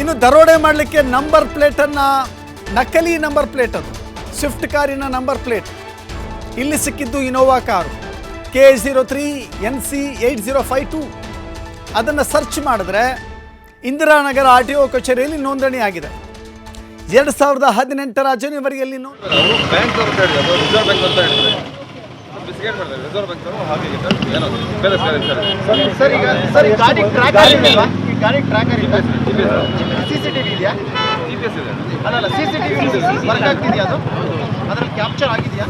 ಇನ್ನು ದರೋಡೆ ಮಾಡಲಿಕ್ಕೆ ನಂಬರ್ ಪ್ಲೇಟನ್ನು ನಕಲಿ ನಂಬರ್ ಪ್ಲೇಟ್ ಅದು. ಸ್ವಿಫ್ಟ್ ಕಾರಿನ ನಂಬರ್ ಪ್ಲೇಟ್. ಇಲ್ಲಿ ಸಿಕ್ಕಿದ್ದು Innova car. K zero three N C eight zero five two. ಅದನ್ನು ಸರ್ಚ್ ಮಾಡಿದ್ರೆ ಇಂದಿರಾನಗರ ಆರ್ ಟಿ ಒ ಕಚೇರಿಯಲ್ಲಿ ನೋಂದಣಿ ಆಗಿದೆ. ಎರಡು ಸಾವಿರದ ಹದಿನೆಂಟರ ಜನವರಿಯಲ್ಲಿ ನೋ ಗಾಡಿ ಟ್ರ್ಯಾಕರ್ ಇಲ್ಲ ಸಿ ಸಿ ಸಿ ಟಿವಿ ಇದೆಯಾ? ಜಿ ಪಿ ಎಸ್ ಇದೆ. ಅಲ್ಲಲ್ಲ ಸಿ ಸಿ ಟಿವಿ ವರ್ಕ್ ಆಗ್ತಿದೆಯಾ ಅದು? ಅದರಲ್ಲಿ ಕ್ಯಾಪ್ಚರ್ ಆಗಿದೆಯಾ?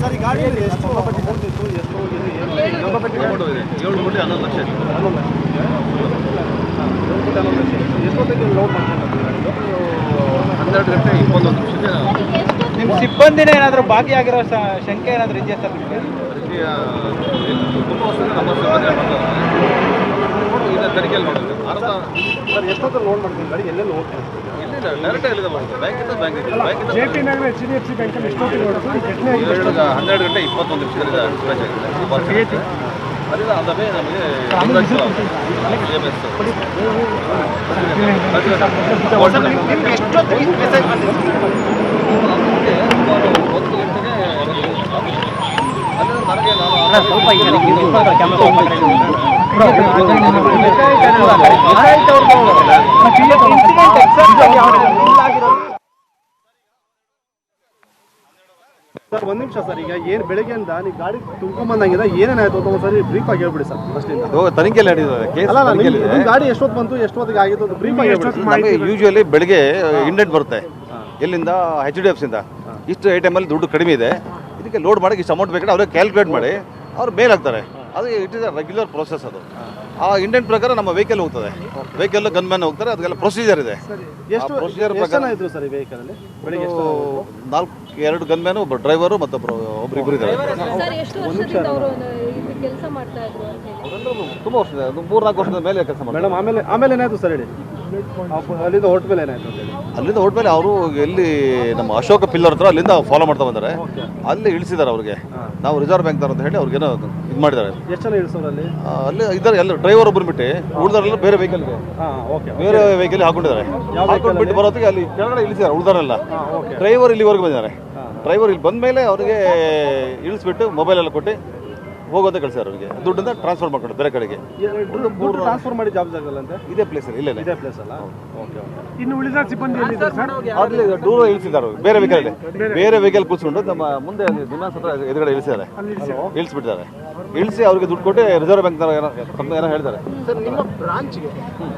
ಸರ್ ಈ ಗಾಡಿಯಲ್ಲಿ ಎಷ್ಟು ಏಳು ಇದೆ ಏಳು ಕೋಟಿ ಹನ್ನೊಂದು ಲಕ್ಷ ಇದೆ ಹನ್ನೆರಡು ಗಂಟೆ ಇಪ್ಪತ್ತೊಂದು ನಿಮಿಷಕ್ಕೆ ನಿಮ್ಮ ಸಿಬ್ಬಂದಿನೇ ಏನಾದರೂ ಭಾಗಿಯಾಗಿರೋ ಶಂಕೆ ಏನಾದರೂ ಇದೆಯಾ ಸರ್ ನಿಮಗೆ? ಅದಕ್ಕೆ ತುಂಬ ವರ್ಷದಿಂದ ನಮ್ಮ ಸಿಬ್ಬಂದಿ ಇದೆ ತನಿಖೆಯಲ್ಲಿ ನೋಡೋದು ಅರ್ಧ ಸರ್ ಎಷ್ಟೊತ್ತು ಲೋನ್ ಮಾಡ್ತೀನಿ ಗಾಡಿ ಎಲ್ಲೆಲ್ಲಿ ಹೋಗ್ತೀನಿ ಇಲ್ಲ ಡೈರೆಕ್ಟ್ ಎಲ್ಲಿದೆ ಬ್ಯಾಂಕ್ ಇಂದ ಬ್ಯಾಂಕ್ ಇದೆ bank J P Nagar H D F C ಬ್ಯಾಂಕಲ್ಲಿ ಏಳು ಹನ್ನೆರಡು ಗಂಟೆ ಇಪ್ಪತ್ತೊಂದು ನಿಮಿಷದಲ್ಲಿ ಸ್ಕ್ರಾಚ್ ಆಗಿದೆ ಅದನ್ನೇ ನಮಗೆ ಎಷ್ಟೊತ್ತಿಗೆ ಮೆಸೇಜ್ ಬಂದಿದೆ ಒಂದು ಗಂಟೆಗೆ ಅಲ್ಲಿಂದ ನನಗೆ ನಾನು ಸರ್ ಒಂದು ನಿಮಿಷ ಸರ್ ಈಗ ಏನು ಬೆಳಗ್ಗೆಯಿಂದ ನೀವು ಗಾಡಿ ತುಂಬ್ಕೊಂಬಂದಂಗಿದೆ ಏನೇನಾಯ್ತು ಅಂತ ಒಂದ್ಸರಿ ಬ್ರೀಫ್ ಆಗಿ ಹೇಳ್ಬಿಡಿ ಸರ್. ಫಸ್ಟಿಂದ ಅದು ತನಿಖೆಯಲ್ಲಿ ನಡೆದಿದೆ ಕೇಸ್ ಅಲ್ಲ ನಿಮ್- ಗಾಡಿ ಎಷ್ಟೊತ್ತು ಬಂತು ಎಷ್ಟೊತ್ತಿಗೆ ಆಗಿತ್ತು ಅಂತ ಬ್ರೀಫ್ ಆಗಿ ಹೇಳ್ಬಿಡಿ ನಮಗೆ ಯೂಶುವಲಿ ಬೆಳಿಗ್ಗೆ ಇಂಡೆಂಟ್ ಬರುತ್ತೆ. ಎಲ್ಲಿಂದ? ಎಚ್ ಡಿ ಎಫ್ ಸಿಂದ ಇಷ್ಟು ಐಟಮ್ ಅಲ್ಲಿ ದುಡ್ಡು ಕಡಿಮೆ ಇದೆ. ಇದಕ್ಕೆ ಲೋಡ್ ಮಾಡಕ್ಕೆ ಇಷ್ಟು ಅಮೌಂಟ್ ಬೇಕಾದ್ರೆ ಅವ್ರಿಗೆ ಕ್ಯಾಲ್ಕುಲೇಟ್ ಮಾಡಿ ಅವ್ರು ಮೇಲ್ ಹಾಕ್ತಾರೆ. ಅದು it is a regular process ಅದು. ಆ ಇಂಡಿಯನ್ ಪ್ರಕಾರ ನಮ್ಮ ವೆಹಿಕಲ್ ಹೋಗ್ತದೆ. ವೆಹಿಕಲ್ ಗನ್ ಮ್ಯಾನ್ ಹೋಗ್ತಾರೆ ಅದಕ್ಕೆಲ್ಲ ಪ್ರೊಸೀಜರ್ ಇದೆ. ಎಷ್ಟು ಪ್ರೊಸೀಜರ್ ಎಷ್ಟು ಪ್ರಕಾರ ಜನ ಇದ್ರು ಸರ್ ಈ ವೆಹಿಕಲ್ ಅಲ್ಲಿ? ಬೆಳಿಗ್ಗೆ ಎಷ್ಟು ನಾಲ್ಕು ಎರಡು ಗನ್ ಮ್ಯಾನು ಒಬ್ಬ ಡ್ರೈವರು ಮತ್ತೊಬ್ಬರು ಒಬ್ರು ಇಬ್ಬರು ಇದ್ದಾರೆ. ಸರ್ ಎಷ್ಟು ವರ್ಷದಿಂದ ಅವರು ಇದು ಕೆಲಸ ಮಾಡ್ತಾ ಇದ್ರು ಅಂತ ಹೇಳಿ? ತುಂಬ ವರ್ಷದ ಅದು ಮೂರು ನಾಲ್ಕು ವರ್ಷದ ಮೇಲೆ ಕೆಲಸ ಮಾಡ್ತಾರೆ. ಮೇಡಮ್ ಆಮೇಲೆ ಆಮೇಲೆ ಏನಾಯ್ತು ಸರ್ ಹೇಳಿ? ಅಲ್ಲಿಂದ ಹೊರಟ ಮೇಲೆ ಏನಾಯ್ತು ಅಲ್ಲಿಂದ ಅವರು ಎಲ್ಲಿ ನಮ್ಮ ಅಶೋಕ ಪಿಲ್ಲರ್ ಹತ್ರ ಅಲ್ಲಿಂದ ಫಾಲೋ ಮಾಡ್ತಾ ಬಂದಾರೆ. ಅಲ್ಲಿ ಇಳಿಸಿದ್ದಾರೆ ಅವ್ರಿಗೆ. ನಾವು ರಿಸರ್ವ್ ಬ್ಯಾಂಕ್ ಅಂತ ಹೇಳಿ ಅವ್ರಿಗೇನೋ ಇದು ಮಾಡಿದ್ದಾರೆ. ಎಷ್ಟು ಜನ ಇಳಿಸೋರು ಅಲ್ಲಿ? ಆ, ಅಲ್ಲಿ ಇದ್ದಾರೆ ಎಲ್ಲ ಡ್ರೈವರ್ ಒಬ್ಬರು ಬಿಟ್ಟು ಉಳಿದಾರೆಲ್ಲ ಬೇರೆ ವೆಹಿಕಲ್ಗೆ ಹಾಂ ಓಕೆ ಬೇರೆ ವೆಹಿಕಲ್ ಹಾಕೊಂಡಿದ್ದಾರೆ. ಹಾಕೊಂಡು ಬಿಟ್ಟು ಬರೋತ್ತಿಗೆ ಅಲ್ಲಿ ಕೆಳಗಡೆ ಇಳಿಸಿದ್ದಾರೆ ಉಳಿದಾರೆಲ್ಲ ಡ್ರೈವರ್ ಇಲ್ಲಿವರೆಗೂ ಬಂದಿದ್ದಾರೆ. ಡ್ರೈವರ್ ಇಲ್ಲಿ ಬಂದ ಮೇಲೆ ಅವ್ರಿಗೆ ಇಳಿಸ್ಬಿಟ್ಟು ಮೊಬೈಲ್ ಎಲ್ಲ ಕೊಟ್ಟು ಹೋಗೋದೇ ಕಳಿಸಿದ್ದಾರೆ ಅವ್ರಿಗೆ. ದುಡ್ಡನ್ನ ಟ್ರಾನ್ಸ್ಫರ್ ಮಾಡ್ಕೊಂಡು ಬೇರೆ ಕಡೆಗೆ. ಟ್ರಾನ್ಸ್ಫರ್ ಮಾಡಿ ಜಾಬ್ ಅಂತ? ಇದೇ ಪ್ಲೇಸ್ ಇಲ್ಲೇ ಇದೇ ಪ್ಲೇಸ್ ಅಲ್ಲ? ಓಕೆ ಓಕೆ ಇನ್ನು ಉಳಿದ ಸಿಬ್ಬಂದಿ ಎಲ್ಲಿದ್ದಾರೆ ಸರ್? ಅಲ್ಲಿ ದೂರ ಇಳಿಸಿದ್ದಾರೆ ಬೇರೆ ವೆಹಿಕಲ್ ಬೇರೆ ವೆಹಿಕಲ್ ಕೂತ್ಕೊಂಡು ನಮ್ಮ ಮುಂದೆ ದಿನ ಸತ್ರ ಹತ್ರ ಎದುರುಗಡೆ ಇಳಿಸಿದ್ದಾರೆ. ಇಳಿಸ್ಬಿಟ್ಟಿದ್ದಾರೆ. ಇಳಿಸಿ ಅವ್ರಿಗೆ ದುಡ್ಡು ಕೊಟ್ಟು ರಿಸರ್ವ್ ಬ್ಯಾಂಕ್ ಏನೋ ಹೇಳ್ತಾರೆ. ಸರ್ ನಿಮ್ಮ ಬ್ರಾಂಚ್ಗೆ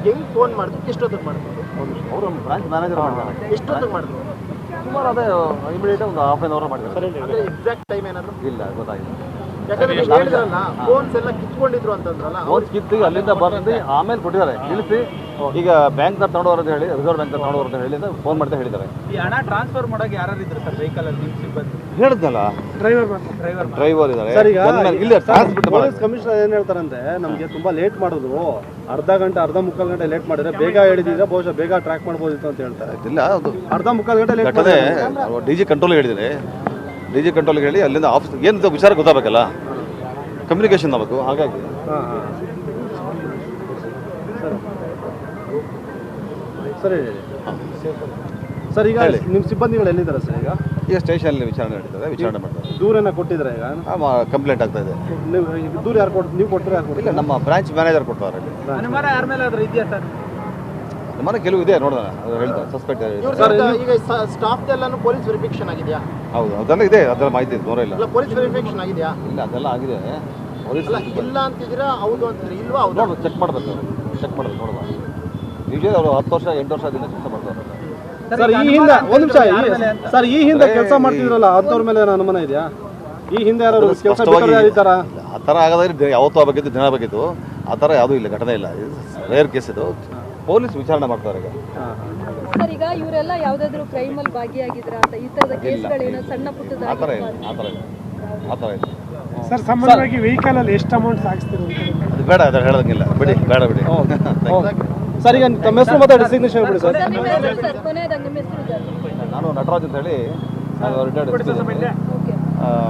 ಹೆಂಗ್ ಫೋನ್ ಮಾಡಿದ್ರು ಎಷ್ಟೊತ್ತಿಗೆ ಮಾಡಿದ್ರು ಅವರು ಬ್ರಾಂಚ್ ಮ್ಯಾನೇಜರ್ ಮಾಡ್ತಾರೆ. ಎಷ್ಟೊತ್ತಿಗೆ ಮಾಡಿದ್ರು ಸುಮಾರು ಅದೇ ಇಮಿಡಿಯೇಟ್ ಒಂದು ಹಾಫ್ ಆನ್ ಅವರ್ ಮಾಡಿದ್ದಾರೆ ಎಕ್ಸಾಕ್ಟ್ ಟೈಮ್ ಏನಾದ್ರು? ಇಲ್ಲ ಗೊತ್ತಾಗಿಲ್ಲ. ಫೋನ್ಸ್ ಕಿತ್ತಿ ಅಲ್ಲಿಂದ ಬಂದು ಆಮೇಲೆ ಕೊಟ್ಟಿದ್ದಾರೆ. ಇಳಿಸಿ ಈಗ ಬ್ಯಾಂಕ್ ತಗೊಂಡವ್ರು ಅಂತ ಹೇಳಿ ರಿಸರ್ವ್ ಬ್ಯಾಂಕ್ ತಗೊಂಡವ್ರು ಅಂತ ಹೇಳಿ ಫೋನ್ ಮಾಡ್ತಾ ಹೇಳಿದ್ದಾರೆ. ಈ ಹಣ ಟ್ರಾನ್ಸ್ಫರ್ ಮಾಡೋಕೆ ಯಾರು ಇದ್ರು ಸರ್ ವೆಹಿಕಲ್ ಅಲ್ಲಿ ಸಿಬ್ಬಂದಿ? ಹೇಳಿದ್ನಲ್ಲ? ಡ್ರೈವರ್ ಡ್ರೈವರ್ ಡ್ರೈವರ್ ಇದ್ದಾರೆ. ಸರ್ ಈಗ ಇಲ್ಲ ಸರ್ ಪೊಲೀಸ್ ಕಮಿಷನರ್ ಏನ್ ಹೇಳ್ತಾರಂತೆ ನಮ್ಗೆ ತುಂಬಾ ಲೇಟ್ ಮಾಡಿದ್ರು. ಅರ್ಧ ಗಂಟೆ ಅರ್ಧ ಮುಕ್ಕಾಲು ಗಂಟೆ ಲೇಟ್ ಮಾಡಿದ್ರೆ ಬೇಗ ಹೇಳಿದ್ರೆ ಬಹುಶಃ ಬೇಗ ಟ್ರ್ಯಾಕ್ ಮಾಡ್ಬೋದಿತ್ತು ಅಂತ ಹೇಳ್ತಾರೆ. ಇಲ್ಲ ಅದು ಅರ್ಧ ಮುಕ್ಕಾಲು ಗಂಟೆ late DG D G control ಹೇಳಿದ್ದೀನಿ ಡಿ ಜಿ ಕಂಟ್ರೋಲ್ಗೆ ಹೇಳಿ ಅಲ್ಲಿಂದ ಆಫೀಸ್ ಏನು ವಿಚಾರ ಗೊತ್ತಾಗಬೇಕಲ್ಲ? ಕಮ್ಯುನಿಕೇಶನ್ ಆಗಬೇಕು ಹಾಗಾಗಿ. ಸರಿ ಹಾಂ. ಸರ್. ಈಗ ಹೇಳಿ. ನಿಮ್ಮ ಸಿಬ್ಬಂದಿಗಳು ಎಲ್ಲಿದ್ದಾರೆ ಸರ್ ಈಗ? ಈಗ ಸ್ಟೇಷನಲ್ಲಿ ವಿಚಾರಣೆ ನಡೀತದೆ ವಿಚಾರಣೆ ಮಾಡ್ತಾರೆ. ದೂರನ್ನ ಕೊಟ್ಟಿದ್ರೆ ಈಗ? ಕಂಪ್ಲೇಂಟ್ ಆಗ್ತಾ ಇದೆ. ನೀವು ಈಗ ದೂರ ಯಾರು ಕೊಟ್ಟು ನೀವು ಕೊಟ್ಟರೆ ಯಾರು ಇಲ್ಲ ಕೊಟ್ಟಿಲ್ಲ ನಮ್ಮ ಬ್ರಾಂಚ್ ಮ್ಯಾನೇಜರ್ ಕೊಡ್ತಾರೆ ಇಲ್ಲಿ ಅನುಮಾನ ಯಾರ ಮೇಲೆ ಆದ್ರೂ ಇದೆಯಾ ಸರ್? ನಮ್ಮನೆ ಕೆಲವು ಇದೆ ನೋಡೋಣ ಅದು ಹೇಳ್ತಾರೆ ಸಸ್ಪೆಕ್ಟ್ ಸರ್ ಈಗ ಸ್ಟಾಫ್ ಎಲ್ಲಾನು ಪೊಲೀಸ್ ವೆರಿಫಿಕೇಶನ್ ಆಗಿದೆಯಾ? ಹೌದು ಅದೆಲ್ಲ ಇದೆ ಅದರ ಮಾಹಿತಿ ಇದೆ ದೂರ ಇಲ್ಲ. ಅಲ್ಲ ಪೊಲೀಸ್ ವೆರಿಫಿಕೇಶನ್ ಆಗಿದೆಯಾ? ಇಲ್ಲ ಅದೆಲ್ಲ ಆಗಿದೆ. ಪೊಲೀಸ್ ಅಲ್ಲ ಇಲ್ಲ ಅಂತಿದ್ದೀರಾ ಹೌದು ಅಂತಿದ್ರೆ ಇಲ್ವಾ ಹೌದು? ನೋಡ್ಬೇಕು ಚೆಕ್ ಮಾಡ್ಬೇಕು ಚೆಕ್ ಮಾಡಬೇಕು ನೋಡುವ. ಯೂಶಲಿ ಅವರು ಹತ್ತು ವರ್ಷ ಎಂಟು ವರ್ಷದಿಂದ ಕೆಲಸ ಮಾಡ್ತಾರೆ. ಸರ್ ಈ ಹಿಂದೆ ಒಂದು ನಿಮಿಷ ಸರ್ ಈ ಹಿಂದೆ ಕೆಲಸ ಮಾಡ್ತಿದ್ರಲ್ಲ ಅಂಥವ್ರ ಮೇಲೆ ನಾನು ಅನುಮಾನ ಇದೆಯಾ? ಈ ಹಿಂದೆ ಯಾರು ಕೆಲಸ ಸ್ಪಷ್ಟವಾಗಿ ಇದ್ದಾರಾ? ಆ ಥರ ಆಗೋದ್ರೆ ದಿ- ಯಾವತ್ತೂ ಆಗಬೇಕಿತ್ತು ದಿನ ಆಗಬೇಕಿತ್ತು. ಆ ಥರ ಯಾವುದೂ ಇಲ್ಲ ಘಟನೆ ಇಲ್ಲ. ರೇರ್ ಕೇಸ್ ಇದು. ಪೊಲೀಸ್ ವಿಚಾರಣೆ ಮಾಡ್ತಾರೆ ಈಗ. ಸರ್ ಈಗ ಇವರೆಲ್ಲ ಯಾವ್ದಾದ್ರು ಕ್ರೈಮ್ ಅಲ್ಲಿ ಭಾಗಿಯಾಗಿದ್ರ ಅಂತ ಈ ತರದ ಕೇಸ್ಗಳೇನೋ ಸಣ್ಣ ಆ ಥರ ಇಲ್ಲ. ಪುಟ್ಟದಾಗಿ ಆ ಥರ ಇಲ್ಲ. ಆ ಥರ ಇಲ್ಲ. ಸರ್ ಸಾಮಾನ್ಯವಾಗಿ ವೆಹಿಕಲ್ ಅಲ್ಲಿ ಎಷ್ಟು ಅಮೌಂಟ್ ಸಾಗಿಸ್ತೀರಿ? ಅದು ಬೇಡ ಅದು ಹೇಳೋದಂಗಿಲ್ಲ ಬಿಡಿ ಬೇಡ ಬಿಡಿ. ಸರ್ ಈಗ ತಮ್ಮ ಹೆಸರು ಮತ್ತೆ ಡಿಸಿಗ್ನೇಷನ್ ಬಿಡಿ ಸರ್. ಸರ್ ನಿಮ್ಮ ಹೆಸರು ಸರ್ ಕೊನೆಯದಾಗ ನಿಮ್ಮ ಹೆಸರು ಸರ್. ನಾನು ನಟರಾಜ್ ಅಂತ ಹೇಳಿ ನಾನು ರಿಟೈರ್ಡ್ ಓಕೆ.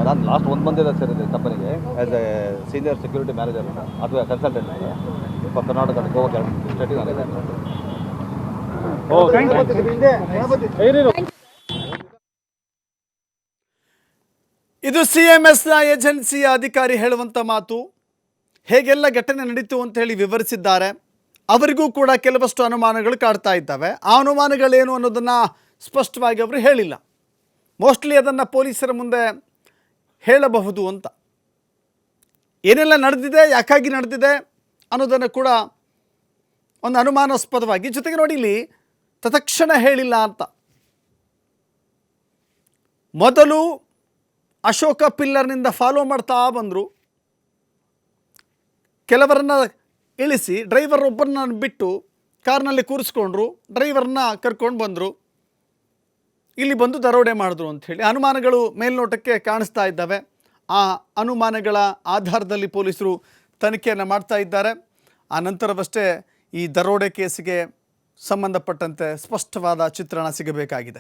ನಾನು ಲಾಸ್ಟ್ ಒಂದು ಸರ್ ಸೇರಿದೆ ಕಂಪನಿಗೆ as a senior security manager ಅಥವಾ ಕನ್ಸಲ್ಟೆಂಟ್ ಇದು ಸಿ ಎಂ ಎಸ್ನ ಏಜೆನ್ಸಿಯ ಅಧಿಕಾರಿ ಹೇಳುವಂಥ ಮಾತು. ಹೇಗೆಲ್ಲ ಘಟನೆ ನಡೀತು ಅಂತ ಹೇಳಿ ವಿವರಿಸಿದ್ದಾರೆ. ಅವರಿಗೂ ಕೂಡ ಕೆಲವಷ್ಟು ಅನುಮಾನಗಳು ಕಾಡ್ತಾ ಇದ್ದಾವೆ. ಆ ಅನುಮಾನಗಳೇನು ಅನ್ನೋದನ್ನು ಸ್ಪಷ್ಟವಾಗಿ ಅವರು ಹೇಳಿಲ್ಲ. ಮೋಸ್ಟ್ಲಿ ಅದನ್ನು ಪೊಲೀಸರ ಮುಂದೆ ಹೇಳಬಹುದು ಅಂತ. ಏನೆಲ್ಲ ನಡೆದಿದೆ, ಯಾಕಾಗಿ ನಡೆದಿದೆ ಅನ್ನೋದನ್ನು ಕೂಡ ಒಂದು ಅನುಮಾನಾಸ್ಪದವಾಗಿ, ಜೊತೆಗೆ ನೋಡಿ ಇಲ್ಲಿ ತತ್ಕ್ಷಣ ಹೇಳಿಲ್ಲ ಅಂತ. ಮೊದಲು ಅಶೋಕ ಪಿಲ್ಲರ್ನಿಂದ ಫಾಲೋ ಮಾಡ್ತಾ ಬಂದರು. ಕೆಲವರನ್ನ ಇಳಿಸಿ ಡ್ರೈವರ್ ಒಬ್ಬರನ್ನ ಬಿಟ್ಟು ಕಾರ್ನಲ್ಲಿ ಕೂರಿಸ್ಕೊಂಡ್ರು ಡ್ರೈವರ್ನ ಕರ್ಕೊಂಡು ಬಂದರು. ಇಲ್ಲಿ ಬಂದು ದರೋಡೆ ಮಾಡಿದ್ರು ಅಂಥೇಳಿ ಅನುಮಾನಗಳು ಮೇಲ್ನೋಟಕ್ಕೆ ಕಾಣಿಸ್ತಾ ಇದ್ದಾವೆ. ಆ ಅನುಮಾನಗಳ ಆಧಾರದಲ್ಲಿ ಪೊಲೀಸರು ತನಿಖೆಯನ್ನು ಮಾಡ್ತಾ ಇದ್ದಾರೆ. ಆ ನಂತರವಷ್ಟೇ ಈ ದರೋಡೆ ಕೇಸಿಗೆ ಸಂಬಂಧಪಟ್ಟಂತೆ ಸ್ಪಷ್ಟವಾದ ಚಿತ್ರಣ ಸಿಗಬೇಕಾಗಿದೆ.